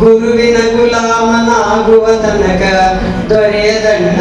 ಗುರುವಿನ ಗುಲಾಮನಾಗುವ ತನಕ ದೊರೆಯದಣ್ಣ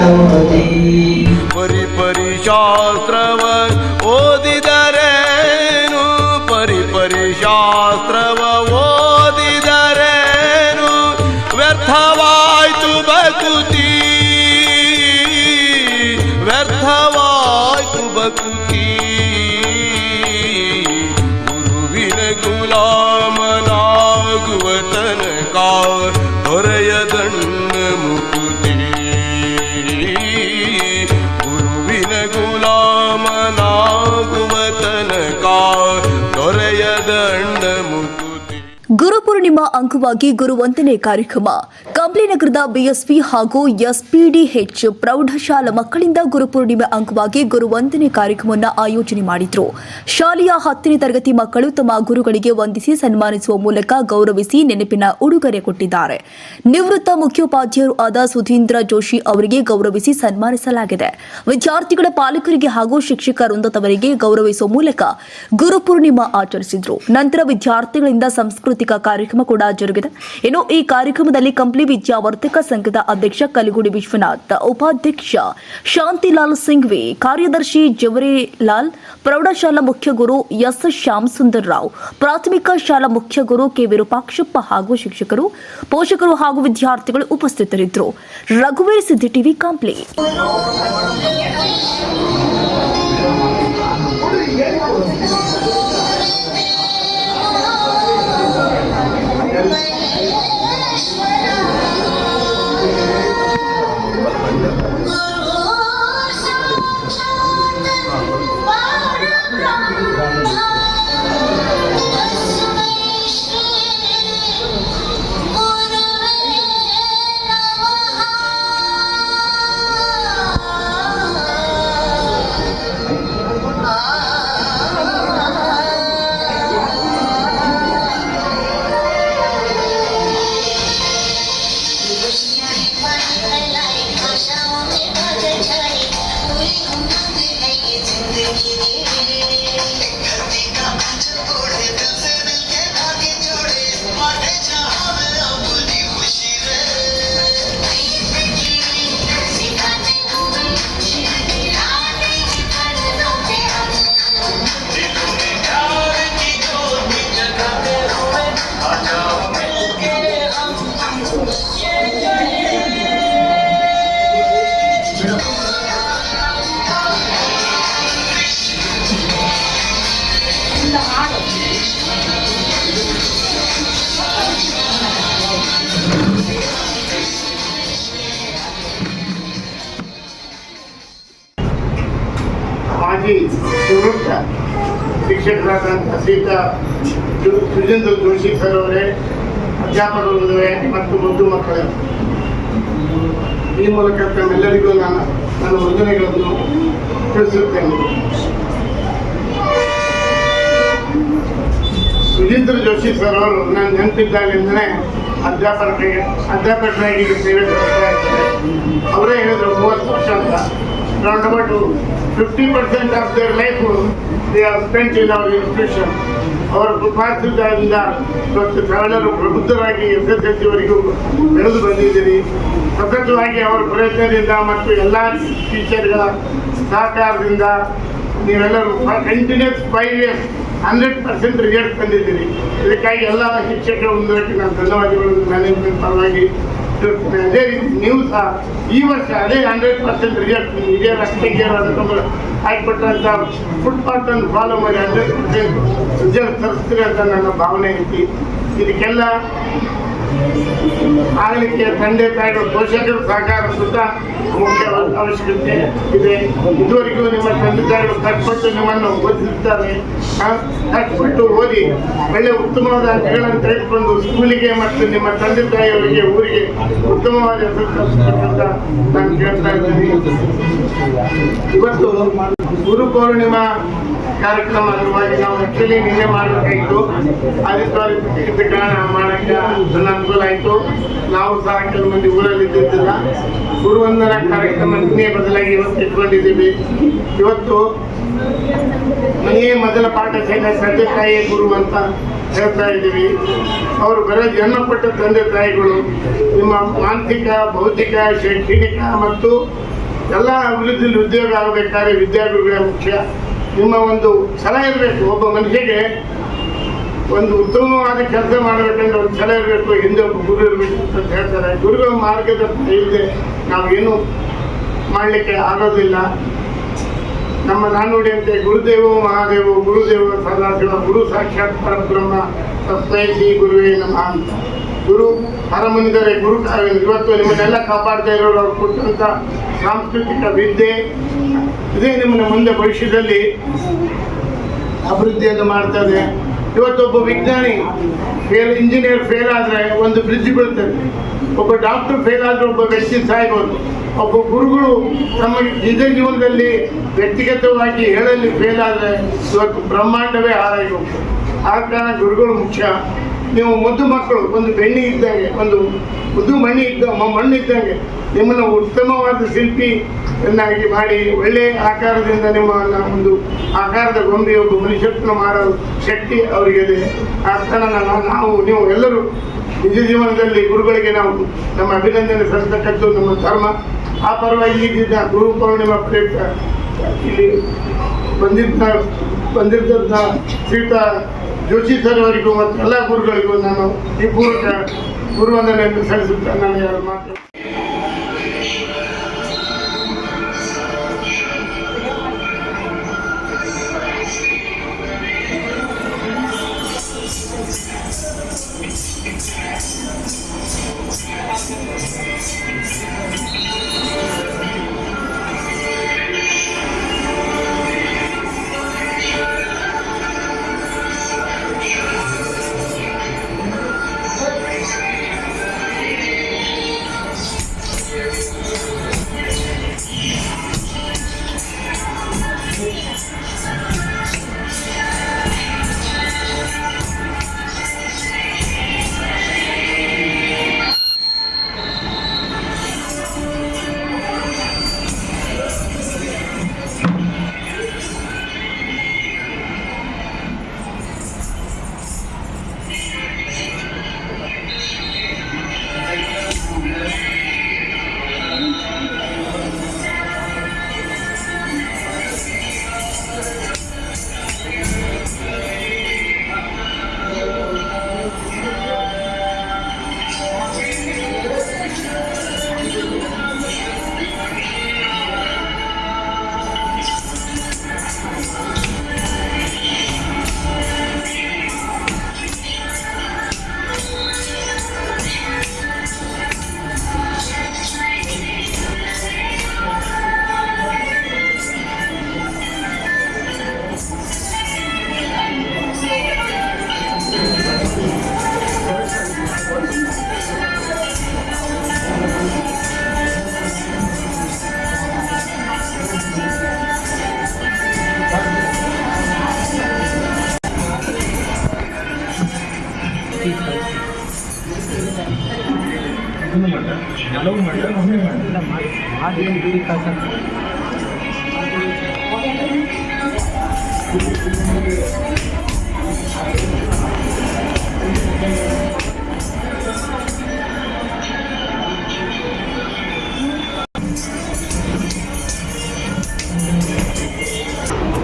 ಗುರುಪೂರ್ಣಿಮಾ ಅಂಗವಾಗಿ ಗುರುವಂದನೆ ಕಾರ್ಯಕ್ರಮ. ಕಂಪ್ಲಿ ನಗರದ ಬಿಎಸ್ಪಿ ಹಾಗೂ ಎಸ್ಪಿಡಿಎಚ್ ಪ್ರೌಢಶಾಲಾ ಮಕ್ಕಳಿಂದ ಗುರುಪೂರ್ಣಿಮೆ ಅಂಗವಾಗಿ ಗುರುವಂದನೆ ಕಾರ್ಯಕ್ರಮವನ್ನು ಆಯೋಜನೆ ಮಾಡಿದ್ರು. ಶಾಲೆಯ ಹತ್ತನೇ ತರಗತಿ ಮಕ್ಕಳು ತಮ್ಮ ಗುರುಗಳಿಗೆ ವಂದಿಸಿ ಸನ್ಮಾನಿಸುವ ಮೂಲಕ ಗೌರವಿಸಿ ನೆನಪಿನ ಉಡುಗೊರೆ ಕೊಟ್ಟಿದ್ದಾರೆ. ನಿವೃತ್ತ ಮುಖ್ಯೋಪಾಧ್ಯಾಯರು ಆದ ಸುಧೀಂದ್ರ ಜೋಶಿ ಅವರಿಗೆ ಗೌರವಿಸಿ ಸನ್ಮಾನಿಸಲಾಗಿದೆ. ವಿದ್ಯಾರ್ಥಿಗಳ ಪಾಲಕರಿಗೆ ಹಾಗೂ ಶಿಕ್ಷಕ ವೃಂದದವರಿಗೆ ಗೌರವಿಸುವ ಮೂಲಕ ಗುರುಪೂರ್ಣಿಮಾ ಆಚರಿಸಿದ್ರು. ನಂತರ ವಿದ್ಯಾರ್ಥಿಗಳಿಂದ ಸಾಂಸ್ಕೃತಿಕ ಕಾರ್ಯಕ್ರಮ ಕೂಡ ಜರುಗಿದೆ. ಇನ್ನು ಈ ಕಾರ್ಯಕ್ರಮದಲ್ಲಿ ಕಂಪ್ಲಿ ವಿದ್ಯಾವರ್ಧಕ ಸಂಘದ ಅಧ್ಯಕ್ಷ ಕಲಿಗುಡಿ ವಿಶ್ವನಾಥ್, ಉಪಾಧ್ಯಕ್ಷ ಶಾಂತಿಲಾಲ್ ಸಿಂಘ್ವಿ, ಕಾರ್ಯದರ್ಶಿ ಜವರಿಲಾಲ್, ಪ್ರೌಢಶಾಲಾ ಮುಖ್ಯ ಗುರು ಎಸ್ ಶ್ಯಾಮ್ ಸುಂದರ್ ರಾವ್ ಪ್ರಾಥಮಿಕ ಶಾಲಾ ಮುಖ್ಯ ಗುರು ಕೆ ವಿರೂಪಾಕ್ಷಪ್ಪ ಹಾಗೂ ಶಿಕ್ಷಕರು, ಪೋಷಕರು ಹಾಗೂ ವಿದ್ಯಾರ್ಥಿಗಳು ಉಪಸ್ಥಿತರಿದ್ದರು. ರಘುವೀರ್ ಸಿದ್ದಿ ಟಿವಿ ಕಂಪ್ಲಿ. ಶ್ರೀತ ಸುಜೇಂದ್ರ ಜೋಶಿ ಸರ್ ಅವರೇ ಅಧ್ಯಾಪಕ ಮತ್ತು ಮುದ್ದು ಮಕ್ಕಳೇ. ಈ ಮೂಲಕ ತಮ್ಮೆಲ್ಲರಿಗೂ ನಾನು ನನ್ನ ವಂದನೆಗಳನ್ನು ತಿಳಿಸುತ್ತೇನೆ. ಸುಜೇಂದ್ರ ಜೋಶಿ ಸರ್ ಅವರು ನಾನು ನೆನಪಿದ್ದಾಗಲಿಂದನೇ ಅಧ್ಯಾಪಕರಿಗೆ ಅಧ್ಯಾಪಕರಾಗಿ ಸೇವೆ ಅವರೇ ಹೇಳಿದ್ರು ಮೂವತ್ತು ವರ್ಷ ಅಂತ. About fifty percent of their life they have spent in our institution. ಅವರ ಕೃಪಾಸಿದ್ದಿಂದ ಇವತ್ತು ತಾವೆಲ್ಲರೂ ಪ್ರಬುದ್ಧರಾಗಿ ಎಸ್ ಎಸ್ ಎಲ್ ಸಿವರೆಗೂ ಬೆಳೆದು ಬಂದಿದ್ದೀರಿ. ಸತತವಾಗಿ ಅವರ ಪ್ರಯತ್ನದಿಂದ ಮತ್ತು ಎಲ್ಲ ಟೀಚರ್ಗಳ ಸಹಕಾರದಿಂದ ನೀವೆಲ್ಲರೂ continues five years hundred percent result ತಂದಿದ್ದೀರಿ. ಇದಕ್ಕಾಗಿ ಎಲ್ಲ ಶಿಕ್ಷಕರ ವೃಂದಕ್ಕೆ ನಾನು ಧನ್ಯವಾದಗಳು. ಮ್ಯಾನೇಜ್ಮೆಂಟ್ ಪರವಾಗಿ ಅದೇ ರೀತಿ ಸಹ ಈ ವರ್ಷ ಅದೇ ಹಂಡ್ರೆಡ್ ಪರ್ಸೆಂಟ್ ರಿಸಲ್ಟ್ ಇದೇ ರಸ್ತೆಗೆ ಅಂತಂದ್ರೆ ಹಾಕಿಕೊಟ್ಟಂಥ ಫುಟ್ಪಾತ್ ಅನ್ನು ಫಾಲೋ ಮಾಡಿ ಹಂಡ್ರೆಡ್ ಪರ್ಸೆಂಟ್ ರಿಸಲ್ಟ್ ತರಿಸ್ತೀರಿ ಅಂತ ನನ್ನ ಭಾವನೆ ಐತಿ. ಇದಕ್ಕೆಲ್ಲ ಆಗಲಿಕ್ಕೆ ತಂದೆ ತಾಯಿಗಳು ಪೋಷಕರ ಸಹಕಾರ ಸುತ್ತ ಮುಖ್ಯ ಅವಶ್ಯಕತೆ ಇದೆ. ಇದುವರೆಗೂ ನಿಮ್ಮ ತಂದೆ ತಾಯಿಗಳು ಕಷ್ಟಪಟ್ಟು ನಿಮ್ಮನ್ನು ಓದಿಸುತ್ತಾರೆ. ಕಷ್ಟಪಟ್ಟು ಓದಿ ಒಳ್ಳೆ ಉತ್ತಮವಾದ ಅಂಕಗಳನ್ನು ತೆಗೆದುಕೊಂಡು ಸ್ಕೂಲಿಗೆ ಮತ್ತು ನಿಮ್ಮ ತಂದೆ ತಾಯಿಯವರಿಗೆ ಊರಿಗೆ ಉತ್ತಮವಾದ ನಾನು ಕೇಳ್ತಾ ಇದ್ದೀನಿ. ಇವತ್ತು ಗುರು ಪೌರ್ಣಿಮಾ ಕಾರ್ಯಕ್ರಮ ಅಂಗವಾಗಿ ನಾವು ಆಕ್ಚುಲಿ ನಿನ್ನೆ ಮಾಡಬೇಕಾಯಿತು ಆದಿತ್ಯವಾರ ಮಾಡಕ್ಕೆ ನನ್ನ ಅನುಕೂಲ ಆಯಿತು. ನಾವು ಸಹ ಕೆಲವು ಮಂದಿ ಊರಲ್ಲಿ ಇದ್ದಿದ್ದಿಲ್ಲ. ಗುರುವಂದನ ಕಾರ್ಯಕ್ರಮ ನಿನ್ನೆ ಬದಲಾಗಿ ಇವತ್ತು ಇಟ್ಕೊಂಡಿದ್ದೀವಿ. ಇವತ್ತು ಮನೆಯೇ ಮೊದಲ ಪಾಠ ಶೈಲ ತಂದೆ ತಾಯಿಯೇ ಗುರು ಅಂತ ಹೇಳ್ತಾ ಇದ್ದೀವಿ. ಅವರು ಬರೋ ಜನ್ಮ ಕೊಟ್ಟ ತಂದೆ ತಾಯಿಗಳು ನಿಮ್ಮ ಮಾನಸಿಕ ಭೌತಿಕ, ಶೈಕ್ಷಣಿಕ ಮತ್ತು ಎಲ್ಲ ಅಭಿವೃದ್ಧಿಯಲ್ಲಿ ಉದ್ಯೋಗ ಆಗಬೇಕಾದ್ರೆ ವಿದ್ಯಾರ್ಥಿಗಳೇ ಮುಖ್ಯ. ನಿಮ್ಮ ಒಂದು ಸಲಹೆ ಇರಬೇಕು. ಒಬ್ಬ ಮನುಷ್ಯಗೆ ಒಂದು ಉತ್ತಮವಾದ ಕೆಲಸ ಮಾಡಬೇಕಂದ್ರೆ ಒಂದು ಸಲಹೆ ಇರಬೇಕು, ಹಿಂದೆ ಒಬ್ಬ ಗುರು ಇರಬೇಕು ಅಂತ ಹೇಳ್ತಾರೆ. ಗುರುಗಳ ಮಾರ್ಗದರ್ಶನ ಇಲ್ಲದೆ ನಾವೇನು ಮಾಡಲಿಕ್ಕೆ ಆಗೋದಿಲ್ಲ. ನಮ್ಮ ನಾನುಡಿಯಂತೆ ಗುರುದೇವ ಮಹಾದೇವ, ಗುರುದೇವ ಸದಾಶಿವ, ಗುರು ಸಾಕ್ಷಾತ್ ಪರಬ್ರಹ್ಮ ತಸ್ಮೈಸಿ ಗುರುವೇ ನಮಃ ಅಂತ. ಗುರು ಅರಮನಿದರೆ ಗುರು ಇವತ್ತು ನಿಮ್ಮನ್ನೆಲ್ಲ ಕಾಪಾಡ್ತಾ ಇರೋರು ಅವ್ರು ಕೊಟ್ಟಂತ ಸಾಂಸ್ಕೃತಿಕ ವಿದ್ಯೆ, ಇದೇ ನಿಮ್ಮನ್ನ ಮುಂದೆ ಭವಿಷ್ಯದಲ್ಲಿ ಅಭಿವೃದ್ಧಿಯನ್ನು ಮಾಡ್ತದೆ ಇವತ್ತೊಬ್ಬ ವಿಜ್ಞಾನಿ ಫೇಲ್ ಇಂಜಿನಿಯರ್ ಫೇಲ್ ಆದರೆ ಒಂದು ಬ್ರಿಡ್ಜ್ ಬೀಳ್ತದೆ. ಒಬ್ಬ ಡಾಕ್ಟರ್ ಫೇಲ್ ಆದರೆ ಒಬ್ಬ ವ್ಯಕ್ತಿ ಸಾಯ್ಬೋದು. ಒಬ್ಬ ಗುರುಗಳು ತಮ್ಮ ನಿಜ ಜೀವನದಲ್ಲಿ ವ್ಯಕ್ತಿಗತವಾಗಿ ಹೇಳಲಿ ಫೇಲ್ ಆದರೆ ಇವತ್ತು ಬ್ರಹ್ಮಾಂಡವೇ ಹಾರಾಗಿ ಹೋಗ್ತದೆ. ಆ ಕಾರಣ ಗುರುಗಳು ಮುಖ್ಯ. ನೀವು ಮುದ್ದು ಮಕ್ಕಳು, ಒಂದು ಬೆಣ್ಣೆ ಇದ್ದಂಗೆ, ಒಂದು ಮುದ್ದು ಮಣ್ಣಿ ಇದ್ದ ಮಣ್ಣು ಇದ್ದಂಗೆ, ನಿಮ್ಮನ್ನು ಉತ್ತಮವಾದ ಶಿಲ್ಪಿ ಎನ್ನಾಗಿ ಮಾಡಿ ಒಳ್ಳೆಯ ಆಕಾರದಿಂದ ನಿಮ್ಮ ಒಂದು ಆಕಾರದ ಗೊಂಬೆ ಒಬ್ಬ ಮನುಷ್ಯತ್ನ ಮಾಡೋ ಶಕ್ತಿ ಅವರಿಗಿದೆ ಆ ಕಾರಣ ನಾವು ನಾವು ಎಲ್ಲರೂ ನಿಜ ಜೀವನದಲ್ಲಿ ಗುರುಗಳಿಗೆ ನಾವು ನಮ್ಮ ಅಭಿನಂದನೆ ಸಲ್ಲಿಸತಕ್ಕದ್ದು ನಮ್ಮ ಧರ್ಮ. ಆ ಪರವಾಗಿ ಈಗಿದ್ದ ಗುರು ಪೌರ್ಣಿಮಾ ಪ್ರಯುಕ್ತ ಇಲ್ಲಿ ಬಂದಿದ್ದ, ಬಂದಿದ್ದಂಥ ಶ್ರೀಯುತ ಜೋಶಿ ಸರ್ ಅವರಿಗೂ ಮತ್ತು ಎಲ್ಲ ಗುರುಗಳಿಗೂ ನಾನು ಈ ಪೂರ್ವಕ ಗುರುವಂದನೆಯನ್ನು ಸಲ್ಲಿಸುತ್ತಾ ನಾನು ಯಾರು ಮಾತು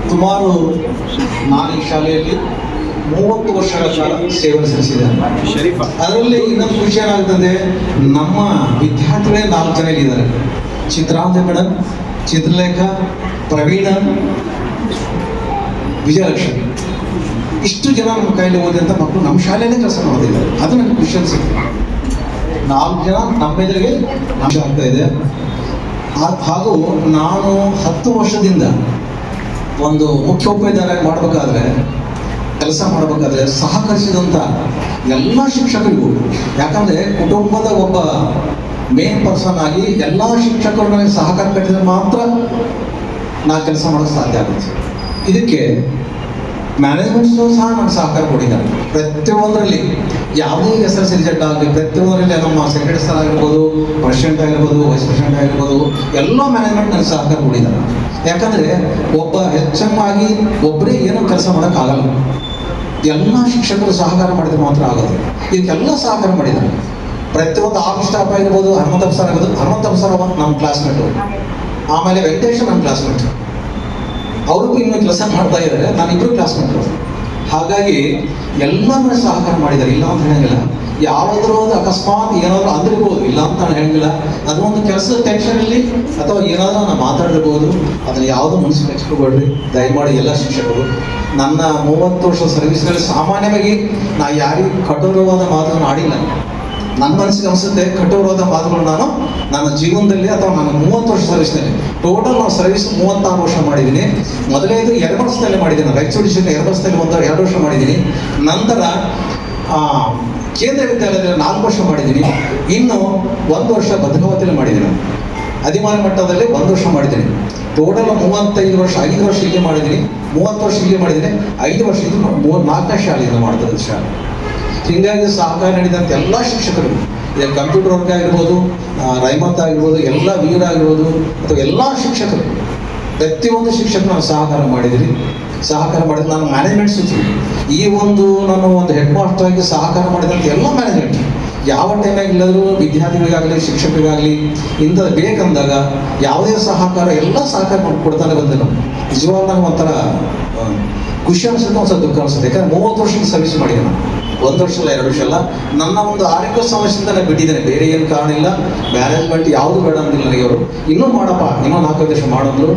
ಸುಮಾರು ನಾನು ಈ ಶಾಲೆಯಲ್ಲಿ ಮೂವತ್ತು ವರ್ಷಗಳ ಕಾಲ ಸೇವೆ ಸಲ್ಲಿಸಿದ್ದಾರೆ ಅದರಲ್ಲಿ ಇನ್ನೊಂದು ವಿಷಯ ಏನಾಗ್ತದೆ ನಮ್ಮ ವಿದ್ಯಾರ್ಥಿಗಳೇ ನಾಲ್ಕು ಜನ ಇದ್ದಾರೆ ಚಿತ್ರಾಂತ ಮೇಡಮ್ ಚಿತ್ರಲೇಖ, ಪ್ರವೀಣ, ವಿಜಯಲಕ್ಷ್ಮಿ. ಇಷ್ಟು ಜನ ನಮ್ಮ ಕೈಯಲ್ಲಿ ಓದಿದಂಥ ಮಕ್ಕಳು ನಮ್ಮ ಶಾಲೆಯಲ್ಲೇ ಕೆಲಸ ಮಾಡೋದಿಲ್ಲ. ಅದು ನನಗೆ ಖುಷಿ ಅನಿಸುತ್ತೆ ನಾಲ್ಕು ಜನ ನಮ್ಮ ಎದುರಿಗೆ ಆಗ್ತಾ ಇದೆ. ಹಾಗೂ ನಾನು ಹತ್ತು ವರ್ಷದಿಂದ ಒಂದು ಮುಖ್ಯೋಪಾಧ್ಯಾಯ ಮಾಡಬೇಕಾದ್ರೆ, ಕೆಲಸ ಮಾಡಬೇಕಾದ್ರೆ ಸಹಕರಿಸಿದಂಥ ಎಲ್ಲ ಶಿಕ್ಷಕರಿಗೂ, ಯಾಕಂದರೆ ಕುಟುಂಬದ ಒಬ್ಬ ಮೇನ್ ಪರ್ಸನ್ ಆಗಿ ಎಲ್ಲ ಶಿಕ್ಷಕರು ನನಗೆ ಸಹಕಾರ ಕಟ್ಟಿದ್ರೆ ಮಾತ್ರ ನಾ ಕೆಲಸ ಮಾಡೋಕ್ಕೆ ಸಾಧ್ಯ ಆಗುತ್ತೆ. ಇದಕ್ಕೆ ಮ್ಯಾನೇಜ್ಮೆಂಟ್ಸು ಸಹ ನನಗೆ ಸಹಕಾರ ಕೊಟ್ಟಿದ್ದಾರೆ. ಪ್ರತಿಯೊಂದರಲ್ಲಿ ಯಾವುದೇ ಎಸ್ ಎಸ್ ರಿಸಲ್ಟ್ ಆಗಲಿ, ಪ್ರತಿಯೊಂದರಲ್ಲಿ ನಮ್ಮ ಸೆಕ್ರೆಟರಿ ಸರ್ ಆಗಿರ್ಬೋದು ಪ್ರೆಸಿಡೆಂಟ್ ಆಗಿರ್ಬೋದು ವೈಸ್ ಪ್ರೆಸಿಡೆಂಟ್ ಆಗಿರ್ಬೋದು, ಎಲ್ಲ ಮ್ಯಾನೇಜ್ಮೆಂಟ್ ನನಗೆ ಸಹಕಾರ ಕೊಡಿದ್ದಾರೆ ಯಾಕಂದರೆ ಒಬ್ಬ ಎಚ್ ಎಂ ಆಗಿ ಒಬ್ಬರೇ ಏನೂ ಕೆಲಸ ಮಾಡೋಕ್ಕಾಗಲ್ಲ ಎಲ್ಲ ಶಿಕ್ಷಕರು ಸಹಕಾರ ಮಾಡಿದ್ರೆ ಮಾತ್ರ ಆಗೋದು ಇದಕ್ಕೆಲ್ಲ ಸಹಕಾರ ಮಾಡಿದ್ದಾರೆ. ಪ್ರತಿಯೊಂದು ಆಫ್ ಸ್ಟಾಫ್ ಆಗಿರ್ಬೋದು ಹನುಮಂತ ಸರ್ ಆಗಿರ್ಬೋದು, ಹನುಮಂತಪ್ಪ ಸರ್ ನಮ್ಮ ಕ್ಲಾಸ್ಮೇಟು ಆಮೇಲೆ ವೆಂಕಟೇಶ್ ನಮ್ಮ ಕ್ಲಾಸ್ಮೇಟ್ ಅವ್ರಿಗೂ ಇನ್ನೂ ಕೆಲಸ ಮಾಡ್ತಾ ಇದ್ದಾರೆ ನಾನಿಬ್ಬರು ಕ್ಲಾಸ್ಮೇಟ್ರು ಹಾಗಾಗಿ ಎಲ್ಲರೂ ಸಹಕಾರ ಮಾಡಿದ್ದಾರೆ, ಇಲ್ಲ ಅಂತ ಹೇಳಂಗಿಲ್ಲ. ಯಾವ್ದಾದ್ರು ಒಂದು ಅಕಸ್ಮಾತ್ ಏನಾದರೂ ಅಂದಿರ್ಬೋದು, ಇಲ್ಲ ಅಂತ ನಾನು ಹೇಳಂಗಿಲ್ಲ. ಅದು ಒಂದು ಕೆಲಸದ ಟೆನ್ಷನಲ್ಲಿ ಅಥವಾ ಏನಾದರೂ ನಾನು ಮಾತಾಡಿರ್ಬೋದು ಅದನ್ನ ಯಾವುದೋ ಮನಸ್ಸು ಹಚ್ಕೋಬೇಡ್ರಿ. ದಯಮಾಡಿ ಎಲ್ಲ ಶಿಕ್ಷಕರು, ನನ್ನ ಮೂವತ್ತು ವರ್ಷ ಸರ್ವಿಸ್ನಲ್ಲಿ ಸಾಮಾನ್ಯವಾಗಿ ನಾ ಯಾರಿಗೂ ಕಠೋರವಾದ ಮಾತನ್ನು ಆಡಿಲ್ಲ. ನನ್ನ ಮನಸ್ಸಿಗೆ ಅನಿಸುತ್ತೆ, ಕಠೋರವಾದ ಮಾತುಗಳು ನಾನು ನನ್ನ ಜೀವನದಲ್ಲಿ ಅಥವಾ ನನ್ನ ಮೂವತ್ತು ವರ್ಷ ಸರ್ವಿಸ್ನಲ್ಲಿ ಟೋಟಲ್ ನಾವು ಸರ್ವಿಸ್ ಮೂವತ್ತಾರು ವರ್ಷ ಮಾಡಿದ್ದೀನಿ. ಮೊದಲನೇದು ಎರಡು ವರ್ಷದಲ್ಲಿ ಮಾಡಿದ್ದೀನಿ. ರಾಯಚೂರು ಡಿಸ್ಟ್ರಿಕ್ಟ್ ಎರಡು ವರ್ಷದಲ್ಲಿ ಒಂದು ಎರಡು ವರ್ಷ ಮಾಡಿದ್ದೀನಿ. ನಂತರ ಕೇಂದ್ರ ವಿದ್ಯಾಲಯದಲ್ಲಿ ನಾಲ್ಕು ವರ್ಷ ಮಾಡಿದ್ದೀನಿ. ಇನ್ನು ಒಂದು ವರ್ಷ ಭದ್ರಾವತಿಯಲ್ಲಿ ಮಾಡಿದ್ದೀನಿ ಅಧಿಮಾನ ಮಟ್ಟದಲ್ಲಿ ಒಂದು ವರ್ಷ ಮಾಡಿದ್ದೀನಿ. ಟೋಟಲ್ ಮೂವತ್ತೈದು ವರ್ಷ, ಐದು ವರ್ಷ ಇಲ್ಲಿ ಮಾಡಿದ್ದೀನಿ. ಮೂವತ್ತು ವರ್ಷ ಇಲ್ಲಿ ಮಾಡಿದ್ದೀನಿ. ಐದು ವರ್ಷ ಇದು ನಾಲ್ಕನೇ ಶಾಲೆಯಿಂದ ಮಾಡ್ತಾರೆ ಶಾಲೆ. ಹೀಗಾಗಿ ಸಹಕಾರ ನೀಡಿದಂಥ ಎಲ್ಲ ಶಿಕ್ಷಕರು, ಈಗ ಕಂಪ್ಯೂಟರ್ ವರ್ಗ ಆಗಿರ್ಬೋದು ರೈಮತ್ ಆಗಿರ್ಬೋದು, ಎಲ್ಲ ವೀರ ಆಗಿರ್ಬೋದು, ಅಥವಾ ಎಲ್ಲ ಶಿಕ್ಷಕರು, ಪ್ರತಿಯೊಂದು ಶಿಕ್ಷಕರು ನಾನು ಸಹಕಾರ ಮಾಡಿದ್ರಿ ಸಹಕಾರ ಮಾಡಿದ ನಾನು ಮ್ಯಾನೇಜ್ಮೆಂಟ್ ಸೂಚನೆ ಈ ಒಂದು ನಾನು ಒಂದು ಹೆಡ್ ಮಾಸ್ಟರ್ ಆಗಿ ಸಹಕಾರ ಮಾಡಿದಂಥ ಎಲ್ಲ ಮ್ಯಾನೇಜ್ಮೆಂಟ್ ಯಾವ ಟೈಮಾಗಿ ಇಲ್ಲದರೂ ವಿದ್ಯಾರ್ಥಿಗಳಿಗಾಗಲಿ, ಶಿಕ್ಷಕರಿಗಾಗಲಿ ಇಂಥದ್ದು ಬೇಕಂದಾಗ ಯಾವುದೇ ಸಹಕಾರ, ಎಲ್ಲ ಸಹಕಾರ ಮಾಡಿ ಕೊಡ್ತಾನೆ ಬಂದೆ ನಾವು ನಿಜವಾಗ ಒಂಥರ ಖುಷಿ ಅನಿಸುತ್ತೆ ಒಂದು ದುಃಖ ಅನಿಸುತ್ತೆ. ಯಾಕಂದ್ರೆ ಮೂವತ್ತು ವರ್ಷಕ್ಕೆ ಸರ್ವಿಸ್ ಮಾಡಿದೆ ನಾನು. ಒಂದು ವರ್ಷ ಅಲ್ಲ ಎರಡು ವರ್ಷ ಅಲ್ಲ ನನ್ನ ಒಂದು ಆರೋಗ್ಯ ಸಮಸ್ಯೆಯಿಂದ ಬಿಟ್ಟಿದ್ದೇನೆ. ಬೇರೆ ಏನು ಕಾರಣ ಇಲ್ಲ. ಮ್ಯಾನೇಜ್ಮೆಂಟ್ ಯಾವುದು ಬೇಡ ಅಂದಿಲ್ಲ ನನಗೆ ಅವರು. ಇನ್ನೂ ಮಾಡಪ್ಪ ಇನ್ನೊಂದು ನಾಲ್ಕೈದು ವರ್ಷ ಮಾಡಿದ್ರು.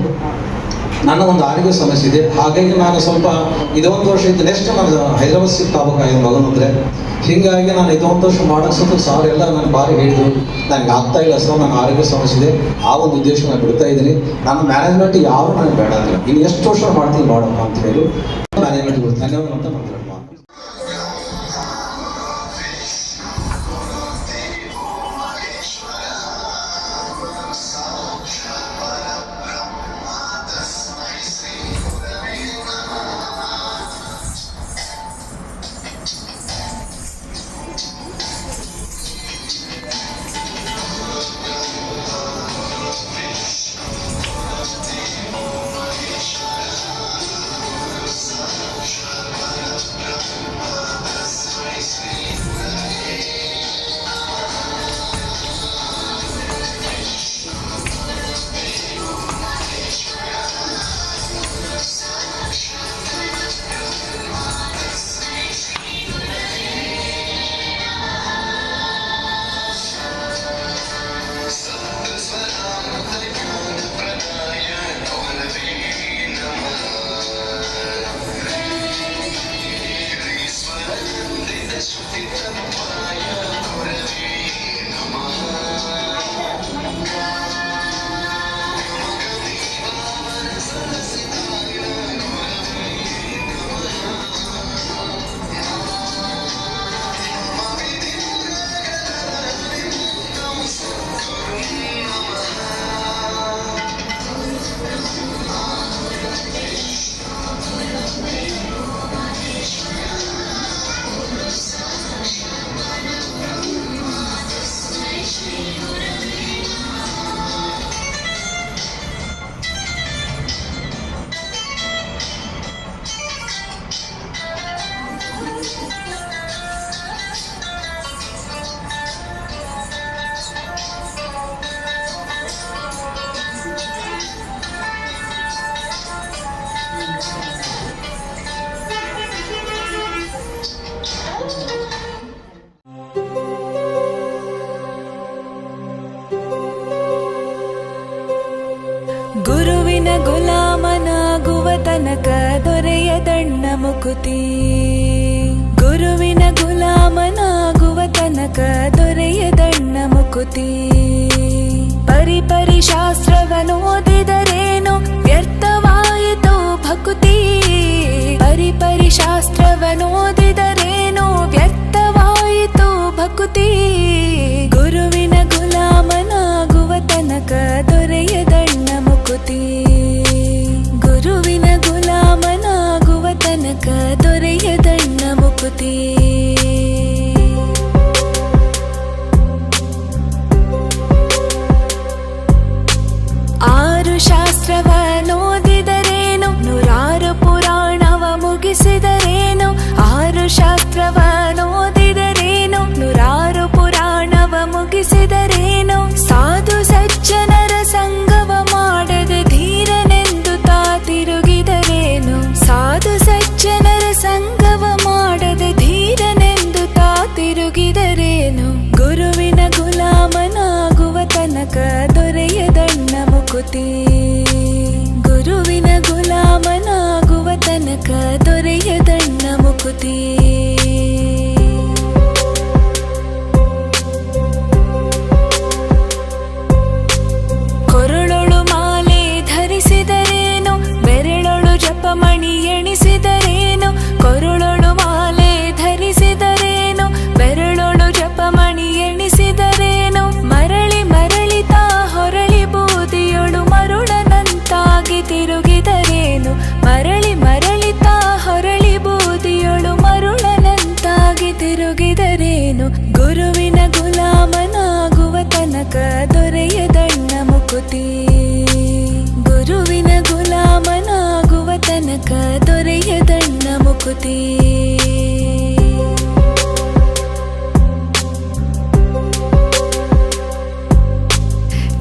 ನನ್ನ ಒಂದು ಆರೋಗ್ಯ ಸಮಸ್ಯೆ ಇದೆ. ಹಾಗಾಗಿ ನಾನು ಸ್ವಲ್ಪ ಇದೊಂದು ವರ್ಷ ಇದ್ದು ನೆಕ್ಸ್ಟ್ ನಾನು ಹೈದರಾಬಾದ್ ಶಿಫ್ಟ್ ಆಗ್ಬೇಕಾಗಿದೆ ಮಗನ ಅಂದ್ರೆ ಹೀಗಾಗಿ ನಾನು ಇದೊಂದು ವರ್ಷ ಮಾಡೋಕೆ ಸ್ವಲ್ಪ ಸಾರ್ ಎಲ್ಲ ನಾನು ಬಾರಿ ಹೇಳಿದ್ರು. ನನಗೆ ಆಗ್ತಾ ಇಲ್ಲ ಸರ್, ನನ್ನ ಆರೋಗ್ಯ ಸಮಸ್ಯೆ ಇದೆ. ಆ ಒಂದು ಉದ್ದೇಶ ನಾನು ಬಿಡ್ತಾ ಇದ್ದೀನಿ. ನಾನು ಮ್ಯಾನೇಜ್ಮೆಂಟ್ ಯಾರು ನನಗೆ ಬೇಡ ಅಂದಿಲ್ಲ. ಇನ್ನು ಎಷ್ಟು ವರ್ಷ ಮಾಡ್ತೀನಿ ಮಾಡಪ್ಪ ಅಂತ ಹೇಳಿ ಮ್ಯಾನೇಜ್ಮೆಂಟ್ ಧನ್ಯವಾದ ಅಂತ ಮಾತಾಡ್ತೀನಿ ದೊರೆಯದಣ್ಣ ಗುರುವಿನ ಗುಲಾಮನಾಗುವ ತನಕ ದೊರೆಯದಣ್ಣ ಮುಕುತಿ. ಪರಿ ಪರಿ ಶಾಸ್ತ್ರವನ್ನು ಓದಿದರೇನು? ವ್ಯರ್ಥವಾಯಿತು ಭಕುತಿ. ಪರಿ ಪರಿ ಗುಲಾಮನಾಗುವ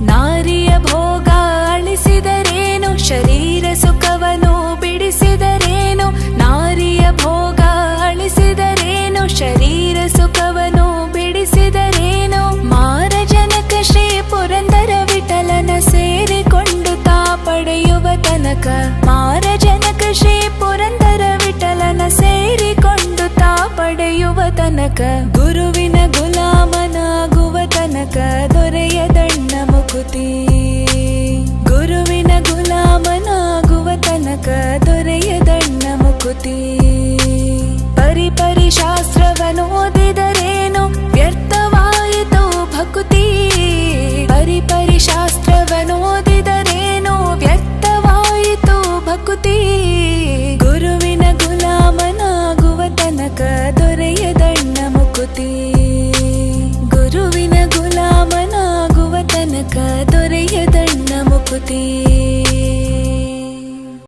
नारिय भोग ತನಕ ಗುರುವಿನ ಗುಲಾಮನಾಗುವ ತನಕ ದೊರೆಯದಣ್ಣ ಮುಕುತಿ. ಗುರುವಿನ ಗುಲಾಮನಾಗುವ ತನಕ ದೊರೆಯದಣ್ಣ ಮುಕುತಿ. ಪರಿಪರಿ ಶಾಸ್ತ್ರ ti.